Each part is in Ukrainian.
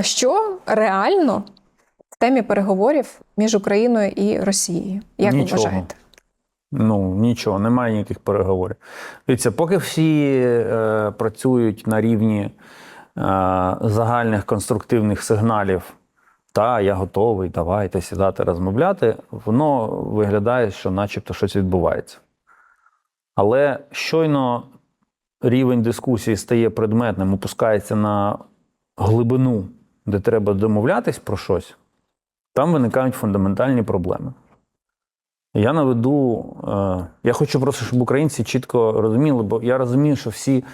Що реально в темі переговорів між Україною і Росією? Як Нічого. ви вважаєте? Ну нічого, немає ніяких переговорів. Дивіться, поки всі е, працюють на рівні е, загальних конструктивних сигналів, та я готовий, давайте сідати, розмовляти, воно виглядає, що начебто щось відбувається. Але щойно рівень дискусії стає предметним, опускається на глибину, де треба домовлятись про щось, там виникають фундаментальні проблеми. Я наведу, е, я хочу просто, щоб українці чітко розуміли, бо я розумію, що всі,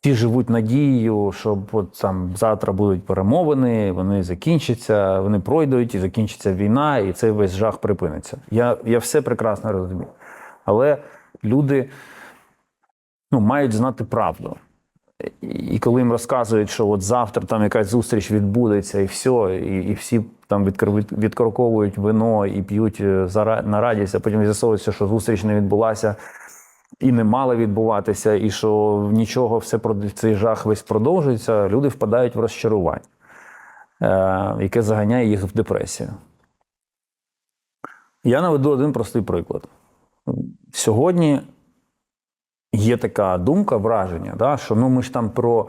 всі живуть надією, що от там завтра будуть перемовини, вони закінчаться, вони пройдуть і закінчиться війна, і цей весь жах припиниться. Я, я все прекрасно розумію. Але люди ну, мають знати правду. І коли їм розказують, що от завтра там якась зустріч відбудеться, і все, і, і всі там відкорковують вино і п'ють е, на радість, а потім з'ясовується, що зустріч не відбулася і не мала відбуватися, і що нічого, все цей жах весь продовжується, люди впадають в розчарування, е, яке заганяє їх в депресію. Я наведу один простий приклад. Сьогодні є така думка, враження, да, що ну ми ж там про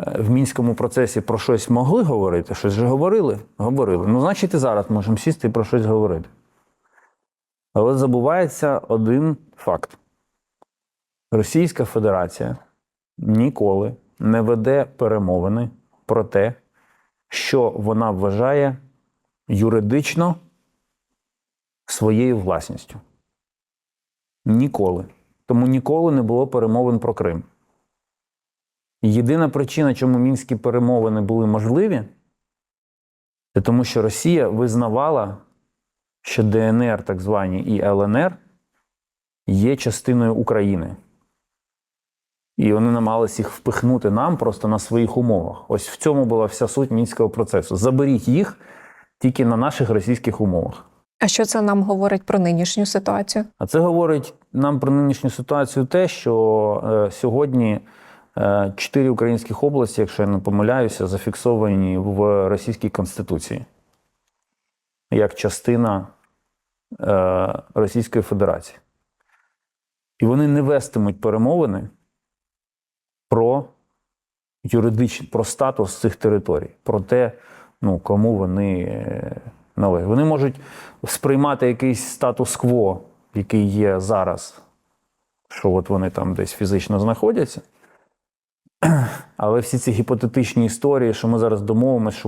е, в мінському процесі про щось могли говорити, щось же говорили. Говорили. Ну, значить, і зараз можемо сісти і про щось говорити. Але забувається один факт: Російська Федерація ніколи не веде перемовини про те, що вона вважає юридично своєю власністю. Ніколи. Тому ніколи не було перемовин про Крим. Єдина причина, чому мінські перемовини були можливі, це тому, що Росія визнавала, що ДНР, так звані, і ЛНР є частиною України. І вони намагалися їх впихнути нам просто на своїх умовах. Ось в цьому була вся суть мінського процесу. Заберіть їх тільки на наших російських умовах. А що це нам говорить про нинішню ситуацію? А це говорить нам про нинішню ситуацію те, що е, сьогодні е, українських області, якщо я не помиляюся, зафіксовані в Російській Конституції як частина е, Російської Федерації. І вони не вестимуть перемовини про юридичний, про статус цих територій, про те, ну, кому вони е, належать. Вони можуть сприймати якийсь статус-кво, який є зараз, що от вони там десь фізично знаходяться. Але всі ці гіпотетичні історії, що ми зараз домовимося, що